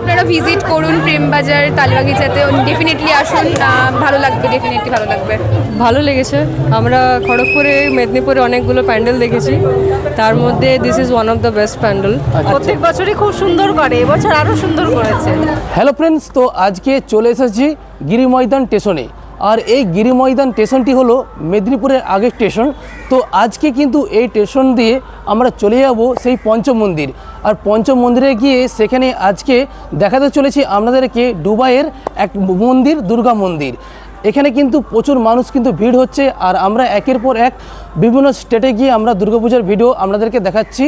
আপনারা ভিজিট করুন প্রেমবাজার তালবাগিচাতে। ডেফিনেটলি আসুন। ভালো লাগবে ডেফিনেটলি ভালো লাগবে। ভালো লেগেছে। আমরা খড়গপুরে মেদিনীপুরে অনেকগুলো প্যান্ডেল দেখেছি। তার মধ্যে this is one of the best pandal. প্রত্যেক বছরই খুব সুন্দর করে এবছর আরও সুন্দর করেছে। হ্যালো ফ্রেন্ডস তো আজকে চলে এসেছি গিরি ময়দান স্টেশনে। আর এই গিরিময়দান স্টেশনটি হলো মেদিনীপুরের আগের স্টেশন। তো আজকে কিন্তু এই স্টেশন দিয়ে আমরা চলে যাব সেই পঞ্চমন্দির। আর পঞ্চ মন্দিরে গিয়ে সেখানে আজকে দেখাতে চলেছি আপনাদেরকে দুবাইয়ের এক মন্দির, দুর্গা মন্দির। এখানে কিন্তু প্রচুর মানুষ কিন্তু ভিড় হচ্ছে, আর আমরা একের পর এক বিভিন্ন স্টেটে গিয়ে আমরা দুর্গাপূজার ভিডিও আপনাদেরকে দেখাচ্ছি।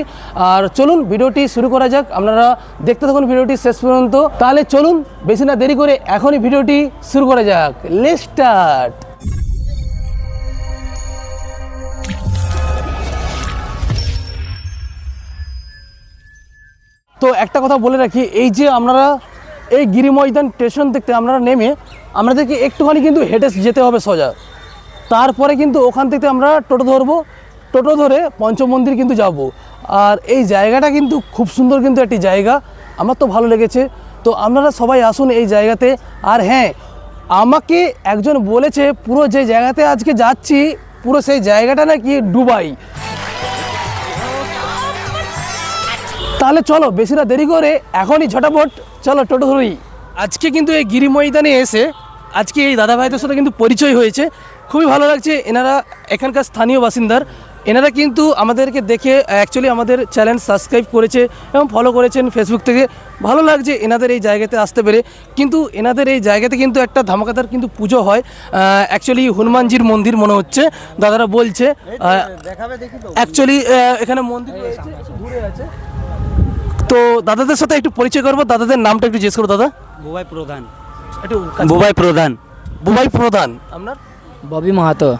আর চলুন ভিডিওটি শুরু করা যাক। আপনারা দেখতে থাকুন ভিডিওটি শেষ পর্যন্ত। তাহলে চলুন, বেশি না দেরি করে এখনই ভিডিওটি শুরু করা যাক। লেট স্টার্ট তো একটা কথা বলে রাখি, এই যে আপনারা এই গিরি ময়দান স্টেশন দেখতে আমরা নেমে আমাদেরকে একটুখানি কিন্তু হেঁটে যেতে হবে সোজা। তারপরে কিন্তু ওখান থেকে আমরা টোটো ধরবো। টোটো ধরে পঞ্চমন্দির কিন্তু যাব। আর এই জায়গাটা কিন্তু খুব সুন্দর কিন্তু একটি জায়গা। আমার তো ভালো লেগেছে। তো আপনারা সবাই আসুন এই জায়গাতে। আর হ্যাঁ আমাকে একজন বলেছে, পুরো যে জায়গাতে আজকে যাচ্ছি, পুরো সেই জায়গাটা নাকি ডুবাই তাহলে চলো বেশি না দেরি করে এখনই ঝটাপট চলো টোটো ধরি। আজকে কিন্তু এই গিরি ময়দানে এসে আজকে এই দাদা ভাইদের সাথে কিন্তু পরিচয় হয়েছে। খুবই ভালো লাগছে এনারা এখানকার স্থানীয় বাসিন্দার। এনারা কিন্তু আমাদেরকে দেখে অ্যাকচুয়ালি আমাদের চ্যানেল সাবস্ক্রাইব করেছে এবং ফলো করেছেন ফেসবুক থেকে। ভালো লাগছে এনাদের এই জায়গাতে আসতে পেরে। কিন্তু এনাদের এই জায়গাতে কিন্তু একটা ধামাকাদার কিন্তু পুজো হয়। অ্যাকচুয়ালি হনুমানজির মন্দির মনে হচ্ছে দাদারা বলছে। অ্যাকচুয়ালি এখানে মন্দির ঘুরে আছে। তো দাদাদের সাথে একটু পরিচয় করব দাদাদের নামটা একটু জিজ্ঞেস করব দাদা। বুবাই প্রধান। একটু বুবাই প্রধান। বুবাই প্রধান। আপনার? ববি মাহাতো।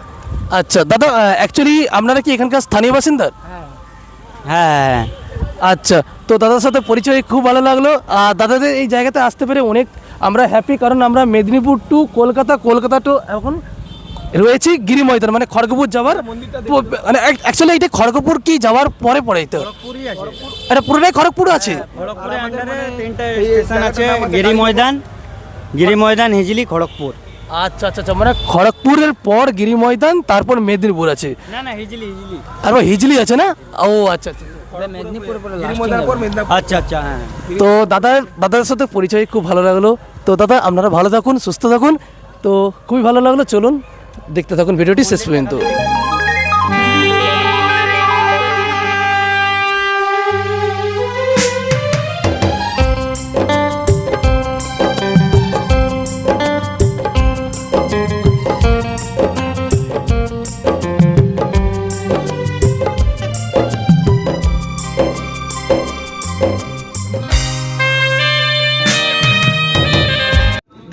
আচ্ছা দাদা অ্যাকচুয়ালি আপনারা কি এখানকার স্থানীয় বাসিন্দা? হ্যাঁ। হ্যাঁ আচ্ছা তো দাদার সাথে পরিচয় খুব ভালো লাগল। আর দাদাদের এই জায়গাতে আসতে পেরে অনেক আমরা হ্যাপি কারণ আমরা মেদিনীপুর টু কলকাতা কলকাতা টু এখন রয়েছি গিরি ময়দান মানে খড়গপুর যাওয়ার মানে অ্যাকচুয়ালি এটা খড়গপুর কি যাওয়ার পরে পরে তো? এটা পুরোটাই খড়গপুর আছে? খড়গপুরের আন্ডারে তিনটা স্টেশন আছে গিরি ময়দান গিরি ময়দান হিজলি খড়গপুর। আচ্ছা আচ্ছা আচ্ছা মানে খড়গপুরের পর গিরি ময়দান তারপর মেদিনীপুর আছে? না না হিজলি হিজলি। তারপর হিজলি আছে না? ও আচ্ছা আচ্ছা মেদিনীপুর আচ্ছা আচ্ছা হ্যাঁ। তো দাদার দাদার সাথে পরিচয় খুব ভালো লাগল। তো দাদা আপনারা ভালো থাকুন সুস্থ থাকুন। তো খুবই ভালো লাগল চলুন। দেখতে থাকুন ভিডিওটি শেষ পর্যন্ত।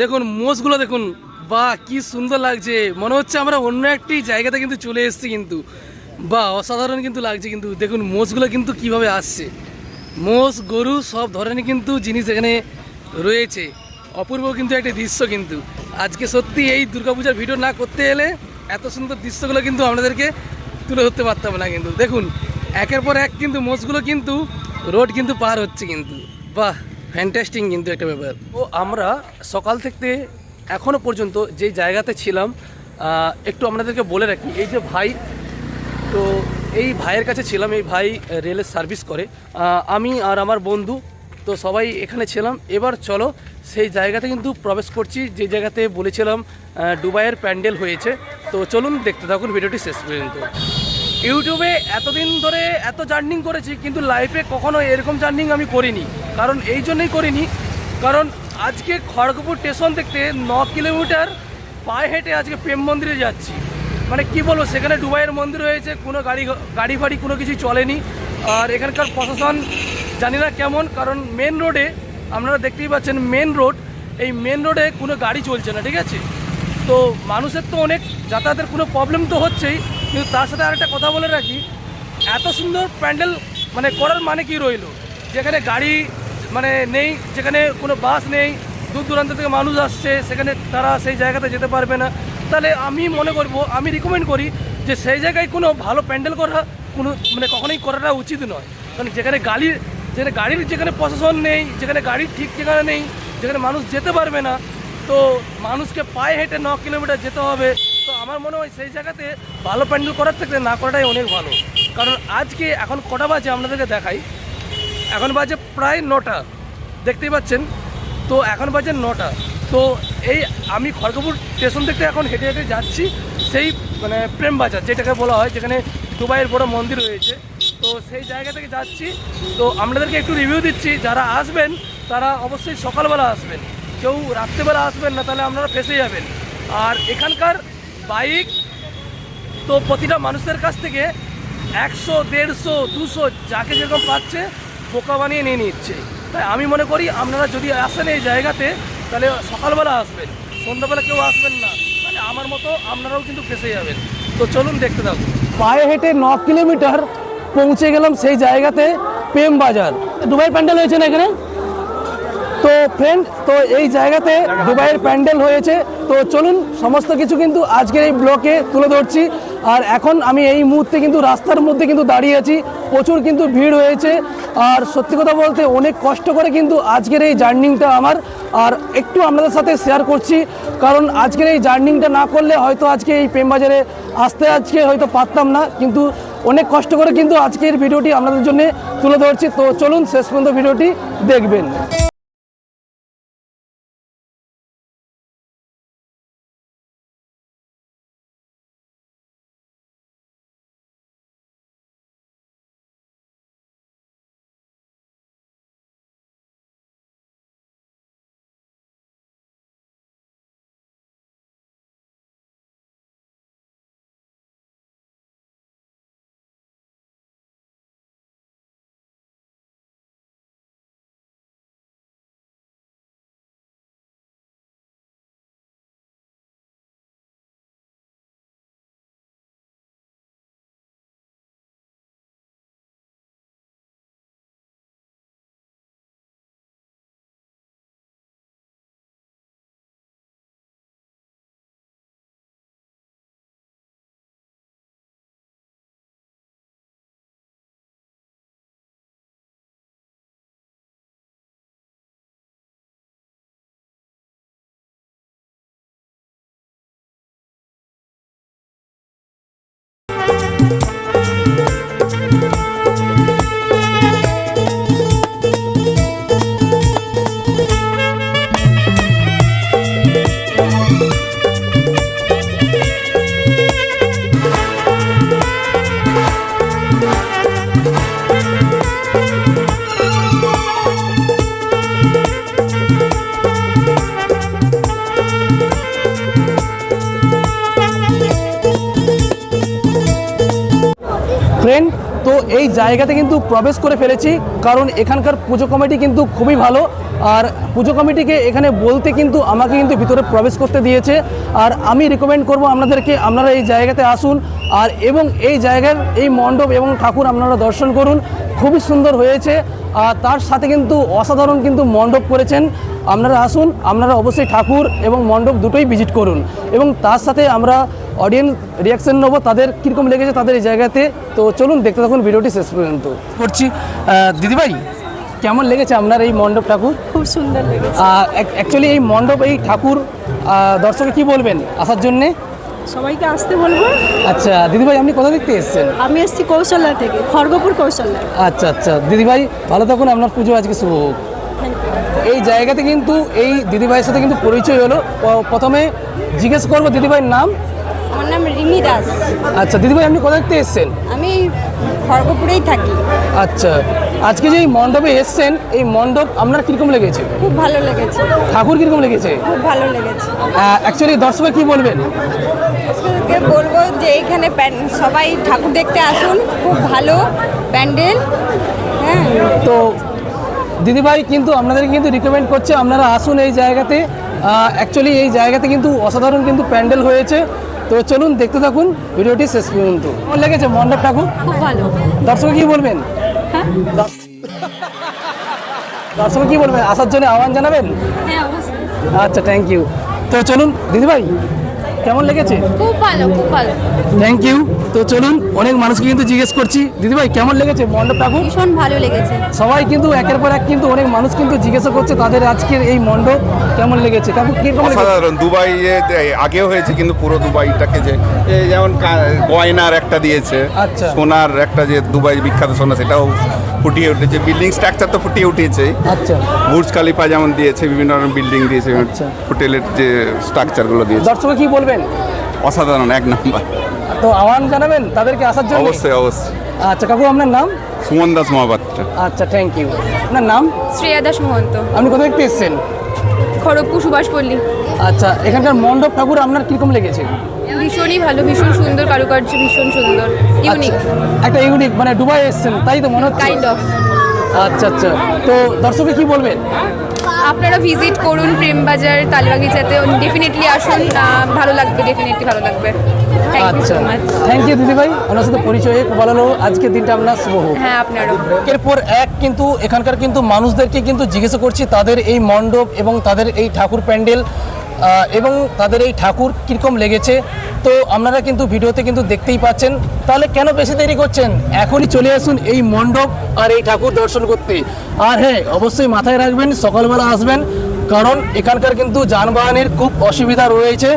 দেখুন মোষগুলো দেখুন বাহ, কি সুন্দর লাগছে। মনে হচ্ছে আমরা অন্য একটি জায়গাতে কিন্তু চলে এসেছি কিন্তু। বাহ, অসাধারণ কিন্তু লাগছে কিন্তু। দেখুন, মোষগুলো কিন্তু কীভাবে আসছে। মোষ, গরু সব ধরনের কিন্তু জিনিস এখানে রয়েছে। অপূর্ব কিন্তু একটি দৃশ্য কিন্তু। আজকে সত্যি এই দুর্গাপূজার ভিডিও না করতে এলে এত সুন্দর দৃশ্যগুলো কিন্তু আপনাদেরকে তুলে ধরতে পারতাম না কিন্তু। দেখুন, একের পর এক কিন্তু মোষগুলো কিন্তু রোড কিন্তু পার হচ্ছে কিন্তু। বাহ ফ্যান্টাস্টিং কিন্তু একটা ব্যাপার। ও আমরা সকাল থেকে এখনও পর্যন্ত যে জায়গাতে ছিলাম একটু আপনাদেরকে বলে রাখি, এই যে ভাই, তো এই ভাইয়ের কাছে ছিলাম, এই ভাই রেলের সার্ভিস করে। আমি আর আমার বন্ধু, তো সবাই এখানে ছিলাম। এবার চলো, সেই জায়গাতে কিন্তু প্রবেশ করছি, যে জায়গাতে বলেছিলাম দুবাইয়ের প্যান্ডেল হয়েছে। তো চলুন দেখতে থাকুন ভিডিওটি শেষ পর্যন্ত। ইউটিউবে এতদিন ধরে এত জার্নিং করেছি, কিন্তু লাইফে কখনো এরকম জার্নিং আমি করিনি। কারণ এই জন্যই করিনি, কারণ আজকে খড়গপুর স্টেশন থেকে ন কিলোমিটার পায়ে হেঁটে আজকে প্রেম মন্দিরে যাচ্ছি। মানে কি বলব, সেখানে ডুবাইয়ের মন্দির হয়েছে কোনো গাড়ি গাড়ি ফাড়ি কোনো কিছু চলেনি। আর এখানকার প্রশাসন জানি না কেমন, কারণ মেন রোডে আপনারা দেখতেই পাচ্ছেন মেন রোড এই মেন রোডে কোনো গাড়ি চলছে না, ঠিক আছে? তো মানুষের তো অনেক যাতায়াতের কোনো প্রবলেম তো হচ্ছেই, কিন্তু তার সাথে আরেকটা কথা বলে রাখি, এত সুন্দর প্যান্ডেল মানে করার মানে কি রইল? যেখানে গাড়ি মানে নেই, যেখানে কোনো বাস নেই দূর দূরান্ত থেকে মানুষ আসছে, সেখানে তারা সেই জায়গাতে যেতে পারবে না। তাহলে আমি মনে করব, আমি রিকমেন্ড করি যে সেই জায়গায় কোনো ভালো প্যান্ডেল করা, কোনো মানে কখনোই করাটা উচিত নয়। কারণ যেখানে গাড়ি, যেখানে গাড়ির যেখানে প্রশাসন নেই, যেখানে গাড়ির ঠিক ঠিকানা নেই, যেখানে মানুষ যেতে পারবে না, তো মানুষকে পায়ে হেঁটে ন কিলোমিটার যেতে হবে। তো আমার মনে হয় সেই জায়গাতে ভালো প্যান্ডেল করার থেকে না করাটাই অনেক ভালো। কারণ আজকে এখন কটা বাজে আপনাদেরকে দেখাই। এখন বাজে প্রায় নটা। দেখতেই পাচ্ছেন? তো এখন বাজে নটা। তো এই আমি খড়গপুর স্টেশন থেকে এখন হেঁটে হেঁটে যাচ্ছি, সেই মানে প্রেম বাজার, যেটাকে বলা হয়, যেখানে দুবাইয়ের বড় মন্দির রয়েছে। তো সেই জায়গা থেকে যাচ্ছি। তো আপনাদেরকে একটু রিভিউ দিচ্ছি, যারা আসবেন, তারা অবশ্যই সকালবেলা আসবেন। কেউ রাত্রেবেলা আসবেন না, তাহলে আপনারা ফেসে যাবেন। আর এখানকার বাইক, তো প্রতিটা মানুষের কাছ থেকে একশো, দেড়শো, দুশো, যাকে যেরকম পাচ্ছে বোকা বানিয়ে নিয়ে নিচ্ছে। তাই আমি মনে করি আপনারা যদি আসেন এই জায়গাতে, তাহলে সকালবেলা আসবেন, সন্ধ্যাবেলা কেউ আসবেন না। তাহলে আমার মতো আপনারাও কিন্তু ফেসে যাবেন। তো চলুন দেখতে থাকুন। পায়ে হেঁটে ন কিলোমিটার পৌঁছে গেলাম সেই জায়গাতে প্রেম বাজার। দুবাই প্যান্ডেল হয়েছে না এখানে? তো ফ্রেন্ড তো এই জায়গাতে দুবাইয়ের প্যান্ডেল হয়েছে। তো চলুন, সমস্ত কিছু কিন্তু আজকের এই ব্লকে তুলে ধরছি। আর এখন আমি এই মুহূর্তে কিন্তু রাস্তার মধ্যে কিন্তু দাঁড়িয়ে আছি। প্রচুর কিন্তু ভিড় হয়েছে। আর সত্যি কথা বলতে অনেক কষ্ট করে কিন্তু আজকের এই জার্নিংটা আমার। আর একটু আপনাদের সাথে শেয়ার করছি। কারণ আজকের এই জার্নিংটা না করলে হয়তো আজকে এই প্রেম বাজারে আসতে আজকে হয়তো পারতাম না। কিন্তু অনেক কষ্ট করে কিন্তু আজকের ভিডিওটি আপনাদের জন্য তুলে ধরছি। তো চলুন শেষ পর্যন্ত ভিডিওটি দেখবেন। এই জায়গাতে কিন্তু প্রবেশ করে ফেলেছি, কারণ এখানকার পুজো কমিটি কিন্তু খুবই ভালো। আর পুজো কমিটিকে এখানে বলতে কিন্তু আমাকে কিন্তু ভিতরে প্রবেশ করতে দিয়েছে। আর আমি রিকমেন্ড করব আপনাদেরকে, আপনারা এই জায়গাতে আসুন। আর এবং এই জায়গার এই মণ্ডপ এবং ঠাকুর আপনারা দর্শন করুন। খুবই সুন্দর হয়েছে। আর তার সাথে কিন্তু অসাধারণ কিন্তু মণ্ডপ করেছেন। আপনারা আসুন, আপনারা অবশ্যই ঠাকুর এবং মণ্ডপ দুটোই ভিজিট করুন। এবং তার সাথে আমরা অডিয়েন্স রিয়াকশন নেব তাদের কীরকম লেগেছে তাদের এই জায়গাতে। তো চলুন দেখতে থাকুন ভিডিওটি শেষ পর্যন্ত। করছি। দিদিভাই কেমন লেগেছে আপনার এই মণ্ডপ ঠাকুর? খুব সুন্দর লেগেছে। অ্যাকচুয়ালি এই মণ্ডপ এই ঠাকুর দর্শকে কি বলবেন আসার জন্যে? সবাইকে আসতে বলব। আচ্ছা দিদিভাই আপনি কোথা দেখতে এসেছেন? আমি এসেছি কৌশল্যা থেকে খড়গপুর কৌশল্যা। আচ্ছা আচ্ছা। দিদিভাই ভালো থাকুন আপনার পুজো আজকে শুভ হোক। এই জায়গাতে কিন্তু এই দিদিভাইয়ের সাথে কিন্তু পরিচয় হলো। প্রথমে জিজ্ঞেস করব দিদিভাইয়ের নাম। আমার নাম রিমি দাস। আচ্ছা দিদিভাই আপনি কোথা দেখতে এসেছেন? আমি খড়গপুরেই থাকি। আচ্ছা আজকে যে এই মণ্ডপে এসছেন এই মণ্ডপ আপনার কীরকম লেগেছে? খুব ভালো লেগেছে। ঠাকুর কীরকম লেগেছে? খুব ভালো লেগেছে। অ্যাকচুয়ালি দর্শকে কি বলবেন? আজকে বলব যে এখানে সবাই ঠাকুর দেখতে আসুন খুব ভালো প্যান্ডেল। হ্যাঁ। তো দিদিভাই কিন্তু আপনাদেরকে কিন্তু রিকমেন্ড করছে আপনারা আসুন এই জায়গাতে। অ্যাকচুয়ালি এই জায়গাতে কিন্তু অসাধারণ কিন্তু প্যান্ডেল হয়েছে। তো চলুন দেখতে থাকুন ভিডিওটি শেষ পর্যন্ত। কেমন লেগেছে মণ্ডপ ঠাকুর? খুব ভালো। দর্শক কি বলবেন? দর্শ- দর্শক কি বলবেন? আসার জন্য আহ্বান জানাবেন? হ্যাঁ আচ্ছা থ্যাংক ইউ তো চলুন দিদিভাই কেমন লেগেছে? খুব ভালো খুব ভালো। থ্যাংক ইউ তো চলুন অনেক মানুষকে কিন্তু জিজ্ঞেস করছি। দিদিভাই কেমন লেগেছে মণ্ডপ ঠাকুর? ভীষণ ভালো লেগেছে। সবাই কিন্তু একের পর এক কিন্তু অনেক মানুষ কিন্তু জিজ্ঞাসা করছে তাদের আজকের এই মণ্ডপ কেমন লেগেছে? কাকু কীরকম দুবাইয়ে তে- আগেও হয়েছে কিন্তু পুরো দুবাইটাকে যে যেমন গয়নার একটা দিয়েছে আচ্ছা। সোনার একটা যে দুবাই বিখ্যাত সোনা সেটাও ফুটিয়ে উঠেছে। বিল্ডিং স্ট্রাকচার তো ফুটিয়ে উঠেছে। আচ্ছা। বুর্জ খালিফা যেমন দিয়েছে বিভিন্ন রকম বিল্ডিং দিয়েছে আচ্ছা। হোটেলের যে স্ট্রাকচারগুলো দিয়েছে। দর্শক কি বলবেন? অসাধারণ এক নাম্বার। তো আহ্বান জানাবেন তাদেরকে আসার জন্য? অবশ্যই অবশ্যই। আচ্ছা কাকু আপনার নাম? সুমন দাস মহাপাত্র। আচ্ছা থ্যাংক ইউ আপনার নাম? শ্রেয়া দাস মহন্ত। আপনি কোথা থেকে এসেছেন? খড়গপুর সুভাষপল্লী। আচ্ছা এখানকার মণ্ডপ ঠাকুর আপনার কীরকম লেগেছে? ভীষণই ভালো ভীষণ সুন্দর কারুকার্য ভীষণ সুন্দর। ইউনিক আচ্ছা, একটা ইউনিক মানে দুবাই এসেছেন তাই তো মনে হচ্ছে? কাইন্ড অফ আচ্ছা আচ্ছা। তো দর্শকে কি বলবেন? আপনারা ভিজিট করুন প্রেমবাজার তালবাগিচাতে ডেফিনেটলি আসুন। ভালো লাগবে ডেফিনেটলি ভালো লাগবে। আচ্ছা। থ্যাংক ইউ দিদিভাই। আপনার সাথে পরিচয় খুব ভালো হলো আজকের দিনটা আপনার শুভ হোক। হ্যাঁ আপনারও। এরপর এক কিন্তু এখানকার কিন্তু মানুষদেরকে কিন্তু জিজ্ঞাসা করছি তাদের এই মণ্ডপ এবং তাদের এই ঠাকুর প্যান্ডেল এবং তাদের এই ঠাকুর কীরকম লেগেছে। তো আপনারা কিন্তু ভিডিওতে কিন্তু দেখতেই পাচ্ছেন। তাহলে কেন বেশি দেরি করছেন? এখনই চলে আসুন এই মণ্ডপ আর এই ঠাকুর দর্শন করতে। আর হ্যাঁ অবশ্যই মাথায় রাখবেন, সকালবেলা আসবেন। কারণ এখানকার কিন্তু যানবাহনের খুব অসুবিধা রয়েছে।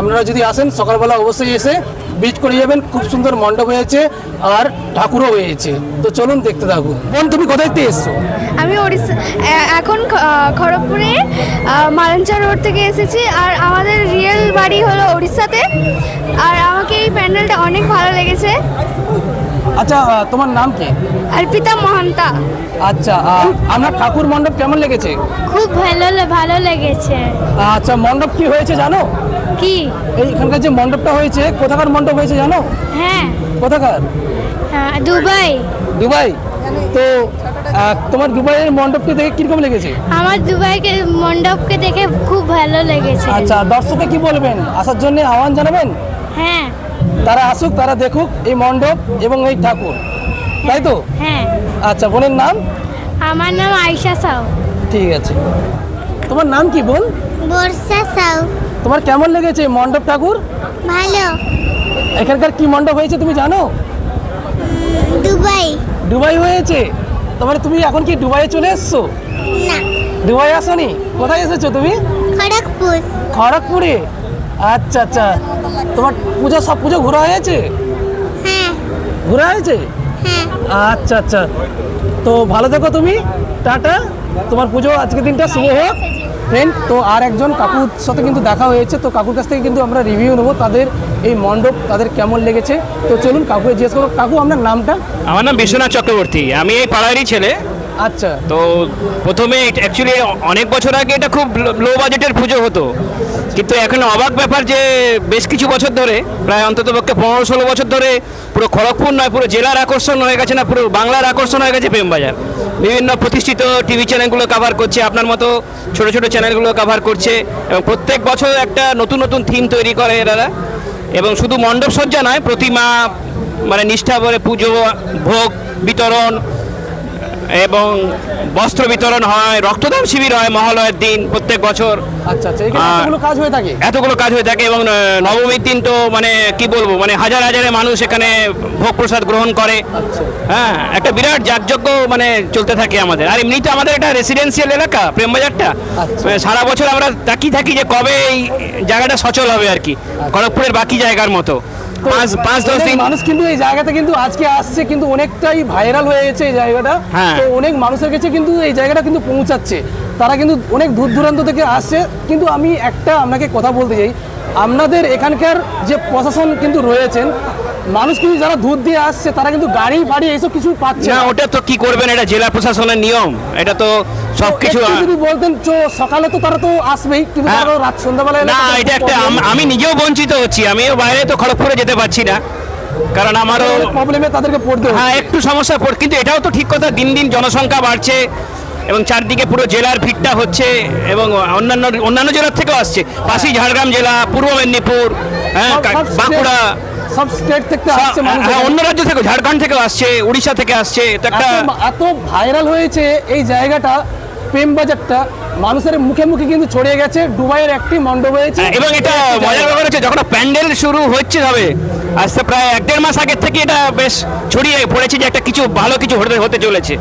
আপনারা যদি আসেন, সকালবেলা অবশ্যই এসে বিচ করে যাবেন। খুব সুন্দর মণ্ডপ হয়েছে আর ঠাকুরও হয়েছে। তো চলুন দেখতে থাকুন। বোন, তুমি কোথায় থেকে এসছো? আমি ওড়িশা এখন খড়গপুরে মালাঞ্চা রোড থেকে এসেছি। আর আমাদের রিয়েল বাড়ি হলো উড়িষ্যাতে আর আমাকে এই প্যান্ডেলটা অনেক ভালো লেগেছে। আচ্ছা তোমার নাম কি? অর্পিতা মহান্তা। আচ্ছা আপনার ঠাকুর মণ্ডপ কেমন লেগেছে? খুব ভালো ভালো লেগেছে। আচ্ছা মণ্ডপ কি হয়েছে জানো? কি? এইখানকার যে মণ্ডপটা হয়েছে কোথাকার মণ্ডপ হয়েছে জানো? হ্যাঁ। কোথাকার? দুবাই। দুবাই? তো তোমার দুবাইয়ের মণ্ডপটি দেখে কীরকম লেগেছে? আমার দুবাইকে মণ্ডপকে দেখে খুব ভালো লেগেছে। আচ্ছা দর্শকে কি বলবেন? আসার জন্য আহ্বান জানাবেন? হ্যাঁ। তারা আসুক তারা দেখুক এই মণ্ডপ এবং এই ঠাকুর। তাই তো? হ্যাঁ। আচ্ছা বোনের নাম? আমার নাম আয়শা সাউ। ঠিক আছে। তোমার নাম কি বোন? বর্ষা সাউ। তোমার কেমন লেগেছে এই মণ্ডপ ঠাকুর? ভালো। এখানকার কি মণ্ডপ হয়েছে তুমি জানো? দুবাই। দুবাই হয়েছে? তোমার তুমি এখন কি দুবাইয়ে চলে এসছো? না। দুবাই আসনি? কোথায় এসেছ তুমি? খড়গপুর। খড়গপুরে? আচ্ছা আচ্ছা। তোমার পুজো সব পুজো ঘোরা হয়েছে হ্যাঁ। ঘোরা হয়েছে? হ্যাঁ। আচ্ছা আচ্ছা। তো ভালো থেকো তুমি। টাটা। তোমার পুজো আজকের দিনটা শুভ হোক। ফ্রেন্ড তো আর একজন কাকুর সাথে কিন্তু দেখা হয়েছে। তো কাকুর কাছ থেকে কিন্তু আমরা রিভিউ নেব তাদের এই মণ্ডপ তাদের কেমন লেগেছে। তো চলুন কাকুকে জিজ্ঞেস করব কাকু আপনার নামটা? আমার নাম বিশ্বনাথ চক্রবর্তী। আমি এই পাড়ারই ছেলে। আচ্ছা। তো প্রথমে অ্যাকচুয়ালি অনেক বছর আগে এটা খুব লো বাজেটের পুজো হতো। কিন্তু এখন অবাক ব্যাপার যে বেশ কিছু বছর ধরে, প্রায় অন্তত পক্ষে পনেরো ষোলো বছর ধরে পুরো খড়গপুর নয়, পুরো জেলার আকর্ষণ হয়ে গেছে না, পুরো বাংলার আকর্ষণ হয়ে গেছে প্রেমবাজার। বিভিন্ন প্রতিষ্ঠিত টিভি চ্যানেলগুলো কভার করছে, আপনার মতো ছোট ছোট চ্যানেলগুলো কভার করছে, এবং প্রত্যেক বছর একটা নতুন নতুন থিম তৈরি করে এরা এবং শুধু মণ্ডপ সজ্জা নয়, প্রতিমা মানে নিষ্ঠা করে পুজো, ভোগ, বিতরণ এবং বস্ত্র বিতরণ হয় রক্তদান শিবির হয় মহালয়ের দিন প্রত্যেক বছর। আচ্ছা আচ্ছা এতগুলো কাজ হয়ে থাকে? এতগুলো কাজ হয়ে থাকে এবং নবমীর দিন তো মানে কি বলব মানে হাজার হাজারে মানুষ এখানে ভোগ প্রসাদ গ্রহণ করে। আচ্ছা। হ্যাঁ একটা বিরাট যাগযজ্ঞ মানে চলতে থাকে আমাদের। আর এমনিতে আমাদের এটা রেসিডেন্সিয়াল এলাকা প্রেমবাজারটা। সারা বছর আমরা তাকিয়ে থাকি যে কবে এই জায়গাটা সচল হবে আর কি খড়গপুরের বাকি জায়গার মতো। পাঁচ পাঁচ দশ দিন মানুষ কিন্তু এই জায়গাতে কিন্তু আজকে আসছে কিন্তু অনেকটাই ভাইরাল হয়ে গেছে এই জায়গাটা। হ্যাঁ। তো অনেক মানুষের কাছে কিন্তু এই জায়গাটা কিন্তু পৌঁছাচ্ছে। তারা কিন্তু অনেক দূর দূরান্ত থেকে আসছে। কিন্তু আমি একটা আপনাকে কথা বলতে চাই। আপনাদের এখানকার যে প্রশাসন কিন্তু রয়েছেন মানুষ কিন্তু যারা দুধ দিয়ে আসছে তারা কিন্তু গাড়ি ফাড়ি এইসব কিছু পাচ্ছে না ওটা তো কি করবেন? এটা জেলা প্রশাসনের নিয়ম। এটা তো সব কিছু যদি বলতেন চো সকালে তো তারা তো আসবেই। কিন্তু হ্যাঁ। তারা রাত সন্ধ্যাবেলা না এটা একটা আমি নিজেও বঞ্চিত হচ্ছি। আমিও বাইরে তো খড়গপুরে যেতে পারছি না। কারণ আমারও প্রবলেমে তাদেরকে পড়তে হ্যাঁ একটু সমস্যা পড় কিন্তু এটাও তো ঠিক কথা দিন দিন জনসংখ্যা বাড়ছে এবং চারদিকে পুরো জেলার ভিড়টা হচ্ছে এবং অন্যান্য অন্যান্য জেলার থেকেও আসছে। পাশেই ঝাড়গ্রাম জেলা পূর্ব মেদিনীপুর হ্যাঁ বাঁকুড়া সব স্টেট থেকে আসছে মানুষ হ্যাঁ অন্য রাজ্য থেকে ঝাড়খণ্ড থেকেও আসছে উড়িষ্যা থেকে আসছে তো একটা এত ভাইরাল হয়েছে এই জায়গাটা প্রেম বাজারটা মানুষের মুখে মুখে কিন্তু ছড়িয়ে গেছে দুবাইয়ের একটি মণ্ডপ হয়েছে হ্যাঁ, এবং এটা মজার ব্যাপার হচ্ছে যখন প্যান্ডেল শুরু হচ্ছে হবে আজকে প্রায় এক দেড় মাস আগের থেকে এটা বেশ ছড়িয়ে পড়েছে যে একটা কিছু ভালো কিছু হতে হতে চলেছে।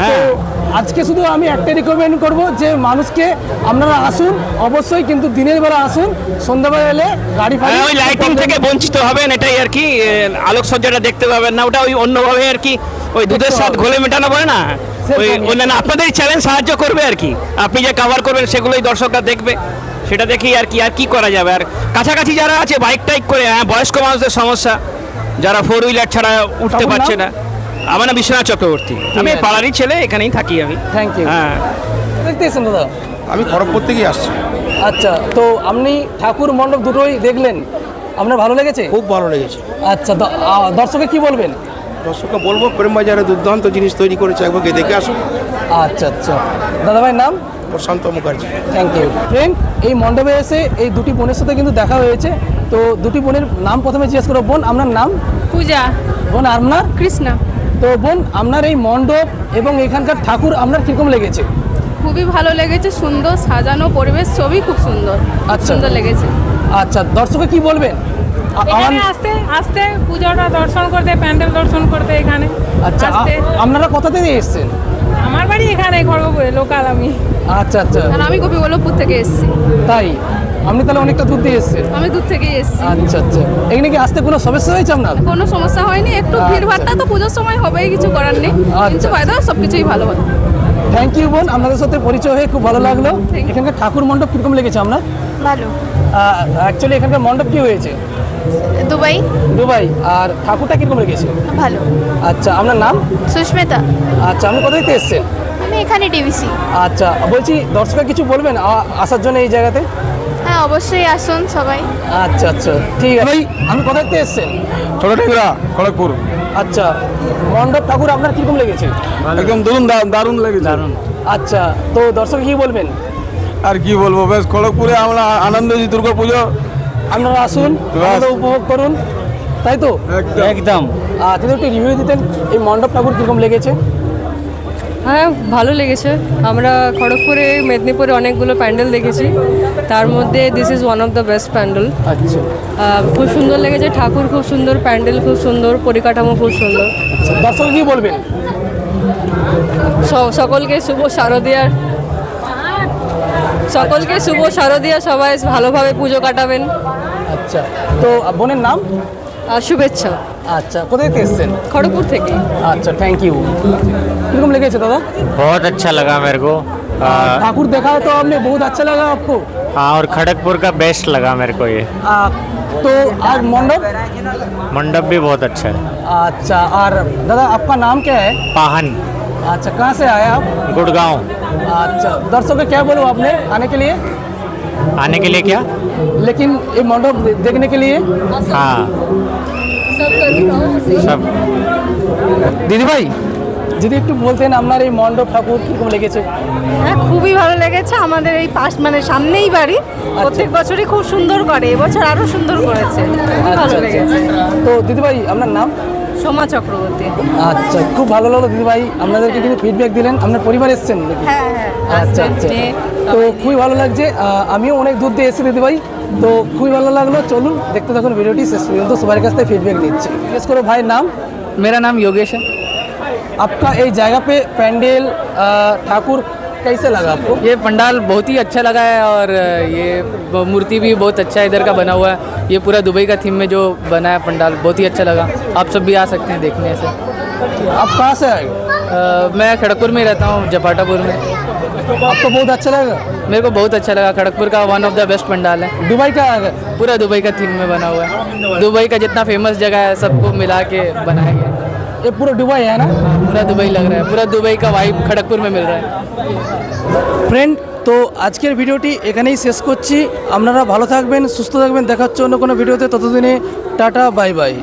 হ্যাঁ। আজকে শুধু আমি একটা রিকমেন্ড করব যে মানুষকে আপনারা আসুন অবশ্যই কিন্তু দিনের বেলা আসুন সন্ধ্যাবেলা এলে গাড়ি ফাড়ি হ্যাঁ, ওই লাইটিং থেকে বঞ্চিত হবেন এটাই আর কি আলোকসজ্জাটা দেখতে পাবেন না ওটা ওই অন্যভাবে আর কি ওই দুধের স্বাদ ঘোলে মেটানো বলে না? ওই অন্যান্য আপনাদের চ্যালেঞ্জ সাহায্য করবে আর কি আপনি যে কভার করবেন সেগুলোই দর্শকরা দেখবে সেটা দেখেই আর কি আর কি করা যাবে? আর কাছাকাছি যারা আছে বাইক টাইক করে হ্যাঁ বয়স্ক মানুষদের সমস্যা যারা ফোর হুইলার ছাড়া উঠতে পারছে না। আমার নাম বিশ্বনাথ চক্রবর্তী। আমি এই পাড়ারই ছেলে এখানেই থাকি আমি। থ্যাংক ইউ হ্যাঁ। দেখতে এসেছেন দাদা? আমি খড়গপুর থেকেই আসছি। আচ্ছা তো আপনি ঠাকুর মণ্ডপ দুটোই দেখলেন। আপনার ভালো লেগেছে? খুব ভালো লেগেছে। আচ্ছা দর্শকে কি বলবেন? দর্শককে বলব প্রেমবাজারে দুর্দান্ত জিনিস তৈরি করেছে একবার গিয়ে দেখে আসুন। আচ্ছা আচ্ছা। দাদা ভাইয়ের নাম? Prashanta Mukherjee. Thank you friend এই মণ্ডপে এসে এই দুটি বোনের সাথে কিন্তু দেখা হয়েছে। তো দুটি বোনের নাম প্রথমে জিজ্ঞেস করব বোন আপনার নাম? পূজা। বোন আপনার? কৃষ্ণা। তো বোন আপনার এই মণ্ডপ এবং এখানকার ঠাকুর আপনার কীরকম লেগেছে? খুবই ভালো লেগেছে সুন্দর সাজানো পরিবেশ ছবি খুব সুন্দর আচ্ছা। সুন্দর লেগেছে। আচ্ছা দর্শকে কি বলবেন? আ- আমার এখানে আসতে আসতে পুজোটা দর্শন করতে প্যান্ডেল দর্শন করতে এখানে। আচ্ছা আসতে। আপনারা কোথা থেকে এসেছেন? আমার বাড়ি এখানে খড়গপুরে লোকাল আমি। আচ্ছা আচ্ছা। আমি গোপীবল্লভপুর থেকে এসেছি। তাই? আপনি তাহলে অনেকটা দূর দিয়ে এসেছেন। আমি দূর থেকে এসেছি। আচ্ছা আচ্ছা। এখানে কি আসতে কোনো সমস্যা হয়েছে আপনার? কোনো সমস্যা হয়নি একটু আচ্ছা। ভিড়ভাড়টা তো পুজোর সময় হবেই কিছু করার নেই। আচ্ছা। কিন্তু ফায়দা সব কিছুই ভালো ভালো। থ্যাংক ইউ বোন। আপনাদের সাথে পরিচয় হয়ে খুব ভালো লাগল. এখানকার ঠাকুর মণ্ডপ কীরকম লেগেছে আপনার? ভালো। অ্যাকচুয়ালি এখানকার মণ্ডপ কি হয়েছে? দুবাই। দুবাই। আর ঠাকুরটা কীরকম লেগেছে? ভালো। আচ্ছা আপনার নাম? সুস্মিতা। আচ্ছা আপনি কোথা থেকে এসেছেন? আমি এখানে ডিভিসি আচ্ছা বলছি দর্শকরা কিছু বলবেন আসার জন্য এই জায়গাতে? হ্যাঁ অবশ্যই আসুন সবাই। আচ্ছা আচ্ছা ঠিক আছে। ভাই আমি কোথা থেকে এসেছেন? ছোট টেংরা খড়গপুর। আচ্ছা মণ্ডপ ঠাকুর আপনার কীরকম লেগেছে? একদম দারুণ দারুণ লেগেছে। দারুণ। আচ্ছা তো দর্শক কি বলবেন? আর কি বলব বেশ খড়গপুরে আমরা আনন্দ দুর্গা পুজো। আপনারা আসুন আনন্দ উপভোগ করুন তাই তো? একদম। যদি একটু রিভিউ দিতেন এই মণ্ডপ ঠাকুর কীরকম লেগেছে? হ্যাঁ ভালো লেগেছে। আমরা খড়গপুরে মেদিনীপুরে অনেকগুলো প্যান্ডেল দেখেছি। তার মধ্যে this is one of the best pandal. আচ্ছা। খুব সুন্দর লেগেছে। ঠাকুর খুব সুন্দর প্যান্ডেল খুব সুন্দর পরিকাঠামো খুব সুন্দর। দর্শক কি বলবেন? সকলকে শুভ শারদীয়ার সকলকে শুভ শারদীয়া। সবাই ভালোভাবে পুজো কাটাবেন। আচ্ছা। তো বোনের নাম? শুভেচ্ছা। আচ্ছা কোথায় থেকে এসেছেন খড়গপুর থেকে আচ্ছা থ্যাংক ইউ কীরকম লেগেছে দাদা बहुत अच्छा लगा मेरे को ठाकुर देखा तो आपने बहुत अच्छा लगा आपको हाँ और खड़गपुर का बेस्ट लगा मेरे को ये आ, तो आज मंडप मंडप भी बहुत अच्छा है अच्छा और दादा आपका नाम क्या है पाहन अच्छा कहाँ से आए आप गुड़गांव अच्छा दर्शकों को क्या बोलो आपने आने के लिए आने के लिए क्या लेकिन ये मंडप दे- देखने के लिए हाँ सब দিদি ভাই যদি একটু বলতেন আপনার এই মণ্ডপ ঠাকুর কীরকম লেগেছে? হ্যাঁ খুবই ভালো লেগেছে। আমাদের এই পাশ মানে সামনেই বাড়ি। প্রত্যেক বছরই খুব সুন্দর করে এবছর আরও সুন্দর করেছে। খুবই ভালো আচ্ছা, লেগেছে। আচ্ছা। তো দিদি ভাই আপনার নাম? সোমা চক্রবর্তী। আচ্ছা খুব ভালো লাগল দিদি ভাই আপনাদেরকে কিন্তু ফিডব্যাক দিলেন। আপনার পরিবার এসেছেন হ্যাঁ হ্যাঁ। আচ্ছা আচ্ছা। তো খুবই ভালো লাগছে আহ, আমিও অনেক দূর দিয়ে এসেছি দিদি ভাই তো খুবই ভালো লাগলো চলুন দেখতে থাকুন ভিডিওটি শেষ পর্যন্ত সবার কাছ থেকে ফিডব্যাক নিচ্ছি জিজ্ঞেস করো ভাইয়ের नाम मेरा नाम योगेश है आपका এই জায়গা पे पैंडल ठाकुर कैसे लगा आपको ये पंडाल बहुत ही अच्छा लगा है और ये मूर्ति भी बहुत अच्छा इधर का बना हुआ है ये पूरा दुबई का थीम में जो बना है पंडाल बहुत ही अच्छा लगा आप सब भी आ सकते हैं देखने से आप कहाँ से आए अ, मैं खड़गपुर में रहता हूँ जपाटापुर में आपको बहुत अच्छा लगा मेरे को बहुत अच्छा लगा खड़गपुर का one of the best pandal है दुबई का आ गए पूरा दुबई का थीम में बना हुआ है दुबई का जितना फेमस जगह है सबको मिला के बनाया गया है। ये पूरा दुबई है ना पूरा दुबई लग रहा है पूरा दुबई का वाइब खड़गपुर में मिल रहा है ফ্রেন্ড তো আজকের ভিডিওটি এখানেই শেষ করছি আপনারা ভালো থাকবেন সুস্থ থাকবেন দেখা হচ্ছে অন্য কোনো ভিডিওতে ততদিনে টাটা বাই বাই